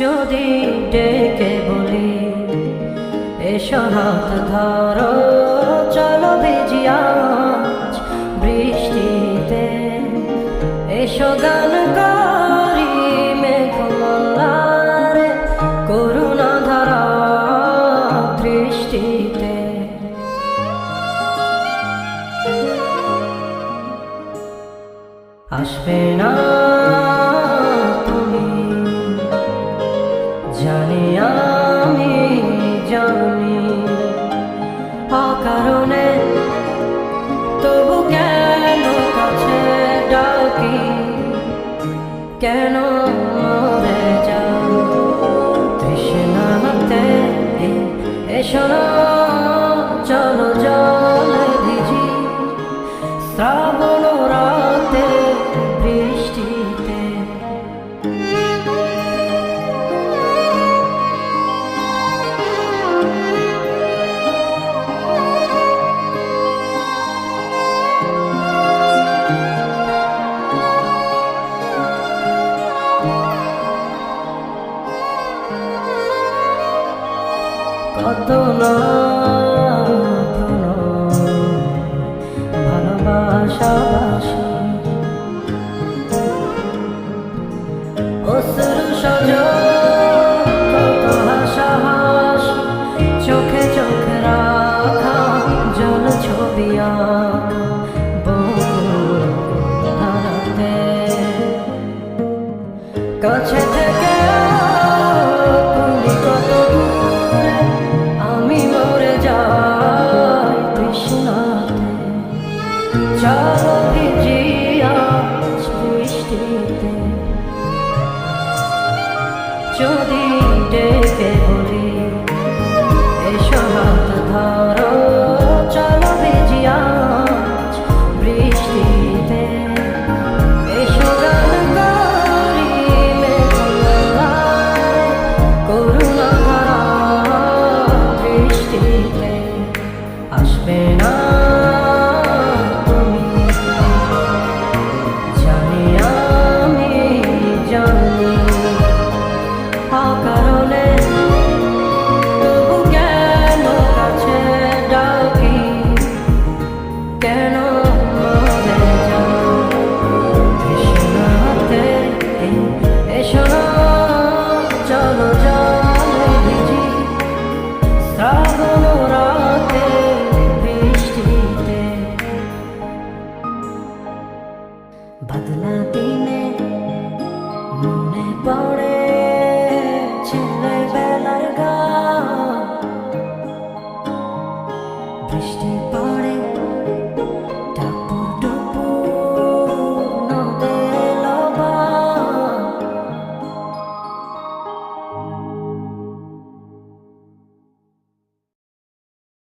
যদি ডেকে বলি, এসো হাত ধরো, চলো ভিজিয়া বৃষ্টিতে। এসো গান করি মেঘমার করুণা ধরা দৃষ্টিতে। আসবে না কত না ভালোবাসা অসুর সজা আসবে না। পড়ে ছেলেবেলার গা বৃষ্টি পড়ে